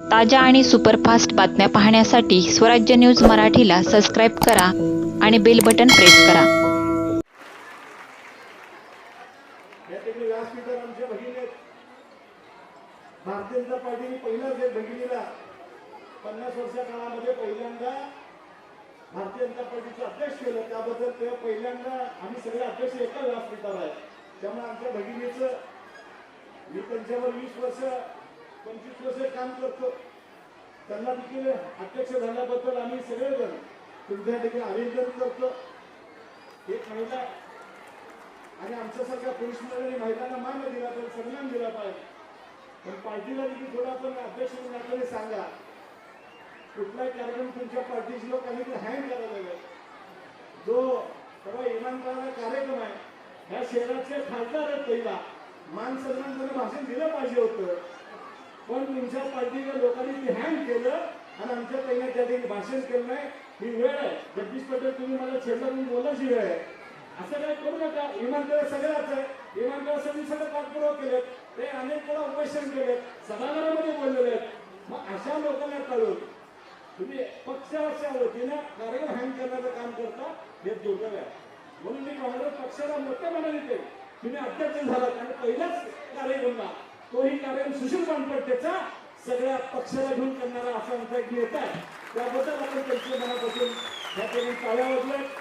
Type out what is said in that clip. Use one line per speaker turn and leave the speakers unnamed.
ताज्या आणि सुपरफास्ट बातम्या पाहण्यासाठी स्वराज्य न्यूज मराठीला सबस्क्राईब करा आणि बेल बटन प्रेस करा.
भारतीय जनता पार्टीने पहिल्याच एक भगिनीला पन्नास वर्षा काळामध्ये पहिल्यांदा भारतीय जनता पार्टीचं अध्यक्ष केलं. त्याबद्दल ते पहिल्यांदा आम्ही सगळे अध्यक्ष एका व्यासपीठावर आहे त्यामुळे आमच्या भगिनीचं मी त्यांच्यावर वीस वर्ष पंचवीस वर्ष काम करतो. त्यांना देखील अध्यक्ष झाल्याबद्दल आम्ही सगळेजण तुमच्या देखील अभिनंदन करतो. एक महिला आणि आमच्यासारख्या पुरुष मंडळी महिलांना मान दिला तर सन्मान दिला पाहिजे. पण पार्टीला देखील थोडा पण अध्यक्ष नात्याने सांगा. कुठलाही कार्यक्रम तुमच्या पार्टीचे लोक काही हँग करायला लागेल. जो सर्व इमानदाराचा कार्यक्रम आहे. ह्या शहराचे खासदार आहेत पहिला मान सन्मान करून भाषण दिलं पाहिजे होतं. पण तुमच्या पार्टीच्या लोकांनी ते हँग केलं आणि आमच्या पहिल्या त्या ठिकाणी भाषण केलं नाही. ही वेळ आहे. जगदीश पटेल तुम्ही मला छेडला तुम्ही बोलायची वेळ आहे. असं काय करू नका. इमानदार सगळ्याच आहे. इमानदार सगळी सगळं पाठपुरावा केलेत. ते अनेक वेळा उपोषण केलेत. सभागृहामध्ये बोललेले आहेत. मग अशा लोकांना कळून तुम्ही पक्षाच्या वतीनं कार्यक्रम हँग करण्याचं काम करता हे दुर्दैव आहे. म्हणून मी काँग्रेस पक्षाला मोठ्या मनाने येते तुम्ही अध्यक्ष झालात आणि पहिलाच कार्यक्रमला तोही कार्यक्रम सुशील बाणपट्टेचा सगळ्या पक्षाला घेऊन करणारा असा आमचा एक नेता आहे. त्याबद्दल आपण त्यांच्या मनापासून या ठिकाणी टाळ्या वाजल्यात